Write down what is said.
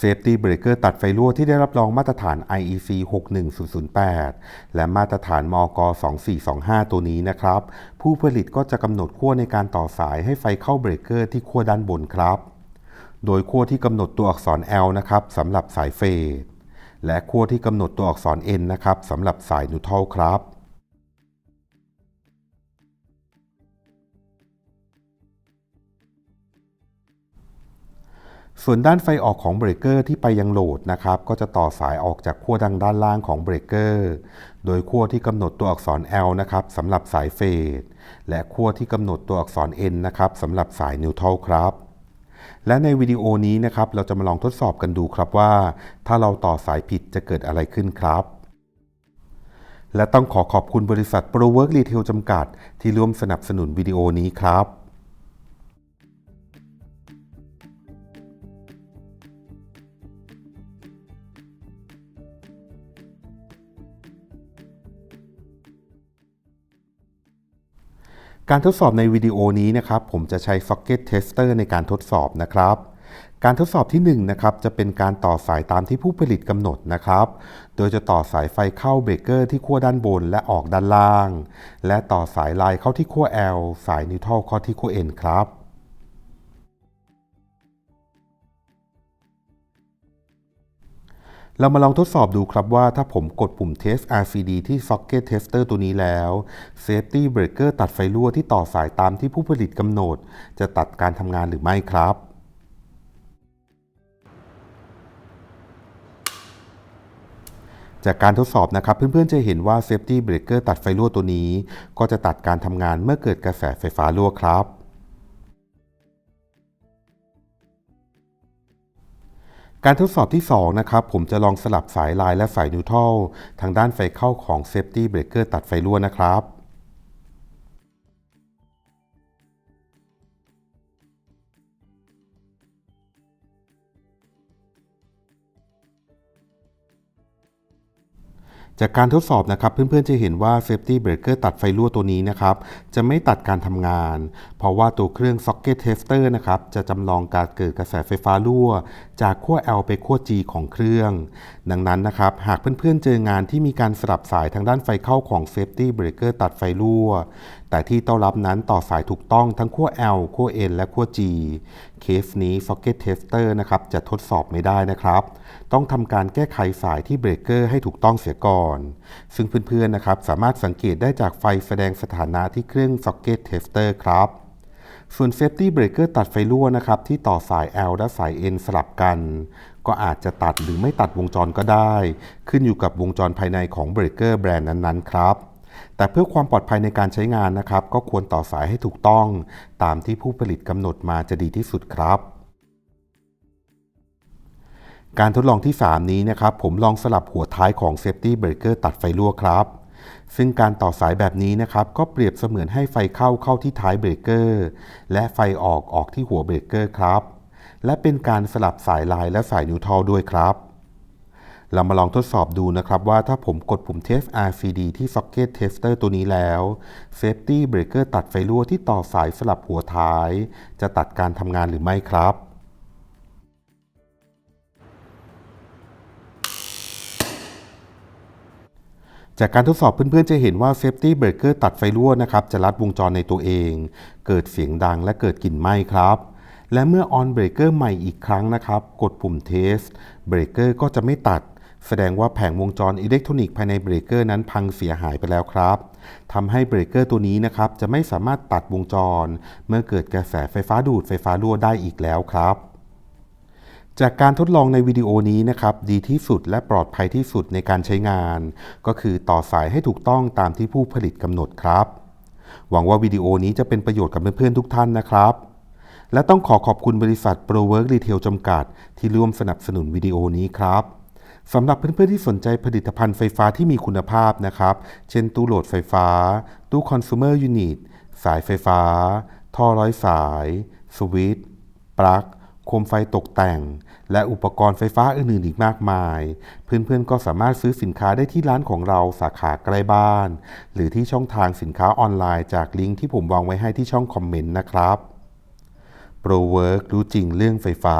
Safety Breaker ตัดไฟรั่วที่ได้รับรองมาตรฐาน IEC 61008 และมาตรฐานมก 2425 ตัวนี้นะครับ ผู้ผลิตก็จะกำหนดขั้วในการต่อสายให้ไฟเข้าเบรกเกอร์ที่ขั้วด้านบนครับ โดยขั้วที่กำหนดตัวอักษร L นะครับสำหรับสายเฟดและขั้วที่กำหนดตัวอักษร N นะครับสำหรับสายนิวทรัลครับ ส่วนด้านไฟออกของเบรกเกอร์ที่ไปยังโหลดนะครับก็จะต่อสายออกจากขั้วดังด้านล่างของเบรกเกอร์โดยขั้วที่กำหนดตัวอักษร L นะครับสำหรับสายเฟดและขั้วที่กำหนดตัวอักษร N นะครับสำหรับสายนิวทรัลครับ และในวิดีโอนี้นะครับเราจะมาลองทดสอบกันดูครับว่า ถ้าเราต่อสายผิดจะเกิดอะไรขึ้นครับและต้องขอขอบคุณบริษัท ProWork Retail จำกัด ที่ร่วมสนับสนุนวิดีโอนี้ครับ การทดสอบในวิดีโอนี้นะครับผมจะใช้ Socket Tester ในการทดสอบนะครับ การทดสอบที่1นะครับจะเป็นการต่อสายตามที่ผู้ผลิตกำหนดนะครับ โดยจะต่อสายไฟเข้าเบรกเกอร์ที่ขั้วด้านบนและออกด้านล่าง และต่อสายลายเข้าที่ขั้ว L สายนิวทรัลเข้าที่ขั้ว N ครับ เรามาลองทดสอบดูครับว่าถ้าผมกดปุ่ม Test RCD ที่ Socket Tester ตัวนี้แล้ว Safety Breaker ตัดไฟรั่วที่ต่อสายตามที่ผู้ผลิตกำหนด จะตัดการทำงานหรือไม่ครับ จากการทดสอบนะครับ เพื่อนๆจะเห็นว่า Safety Breaker ตัดไฟรั่วตัวนี้ ก็จะตัดการทำงานเมื่อเกิดกระแสไฟฟ้ารั่วครับ การทดสอบที่ 2 นะครับ ผมจะลองสลับสายลายและสายนิวทรัลทางด้านไฟเข้าของ Safety Breaker ตัดไฟรั่วนะครับ จากการทดสอบนะครับเพื่อนๆจะเห็นว่า Safety Breaker ตัดไฟรั่วตัวนี้นะครับจะไม่ตัดการทำงาน เพราะว่าตัวเครื่อง Socket Tester นะครับจะจำลองการเกิดกระแสไฟฟ้ารั่ว จากขั้ว L ไปขั้ว G ของเครื่อง ดังนั้นนะครับหากเพื่อนๆเจองานที่มีการสลับสายทางด้านไฟเข้าของ Safety Breaker ตัดไฟรั่ว แต่ที่ต้อนรับนั้นต่อสายถูกต้องทั้งขั้ว L ขั้ว N และขั้ว G เคสนี้ Socket Tester นะครับจะทดสอบไม่ได้นะครับ ต้องทำการแก้ไขสายที่เบรกเกอร์ให้ถูกต้องเสียก่อน ซึ่งเพื่อนๆนะครับสามารถสังเกตได้จากไฟแสดงสถานะที่เครื่อง Socket Tester ครับส่วน Safety Breaker ตัดไฟรั่วนะครับ ที่ต่อสาย L และสาย N สลับกัน ก็อาจจะตัดหรือไม่ตัดวงจรก็ได้ ขึ้นอยู่กับวงจรภายในของเบรกเกอร์แบรนด์นั้นๆ ครับ แต่เพื่อความปลอดภัยในการใช้งานนะครับ ก็ควรต่อสายให้ถูกต้อง ตามที่ผู้ผลิตกำหนดมาจะดีที่สุดครับ การทดลองที่ 3 นี้นะครับ ผมลองสลับหัวท้ายของ Safety Breaker ตัดไฟรั่วครับซึ่งการต่อสายแบบนี้นะครับก็เปรียบเสมือนให้ไฟเข้าเข้าที่ท้ายเบรกเกอร์และไฟออกออกที่หัวเบรกเกอร์ครับ และเป็นการสลับสายลายและสายนิวทรัลด้วยครับ เรามาลองทดสอบดูนะครับว่าถ้าผมกดปุ่ม Test RCD ที่ Socket Tester ตัวนี้แล้ว Safety Breaker ตัดไฟรั่วที่ต่อสายสลับหัวท้าย จะตัดการทำงานหรือไม่ครับจากการทดสอบเพื่อนๆ จะเห็นว่า Safety Breaker ตัดไฟรั่วนะครับ จะลัดวงจรในตัวเอง เกิดเสียงดังและเกิดกลิ่นไหม้ครับ และเมื่อ On Breaker ใหม่อีกครั้งนะครับ กดปุ่ม Test Breaker ก็จะไม่ตัด แสดงว่าแผงวงจรอิเล็กทรอนิกส์ภายในเบรกเกอร์นั้นพังเสียหายไปแล้วครับทำให้เบรกเกอร์ตัวนี้นะครับจะไม่สามารถตัดวงจร เมื่อเกิดกระแสไฟฟ้าดูดไฟฟ้ารั่วได้อีกแล้วครับจากการทดลองในวิดีโอนี้นะครับดีที่สุดและปลอดภัยที่สุดในการใช้งาน ก็คือต่อสายให้ถูกต้องตามที่ผู้ผลิตกำหนดครับ หวังว่าวิดีโอนี้จะเป็นประโยชน์กับเพื่อนๆทุกท่านนะครับ และต้องขอขอบคุณบริษัท ProWork Retail จำกัด ที่ร่วมสนับสนุนวิดีโอนี้ครับ สำหรับเพื่อนๆที่สนใจผลิตภัณฑ์ไฟฟ้าที่มีคุณภาพนะครับ เช่นตู้โหลดไฟฟ้า ตู้ Consumer Unit สายไฟฟ้า ท่อร้อยสาย สวิตช์ ปลั๊ก โคมไฟตกแต่ง และอุปกรณ์ไฟฟ้าอื่นๆอีกมากมาย เพื่อนๆ ก็สามารถซื้อสินค้าได้ที่ร้านของเราสาขาใกล้บ้าน หรือที่ช่องทางสินค้าออนไลน์จากลิงก์ที่ผมวางไว้ให้ที่ช่องคอมเมนต์นะครับ ProWork รู้จริงเรื่องไฟฟ้า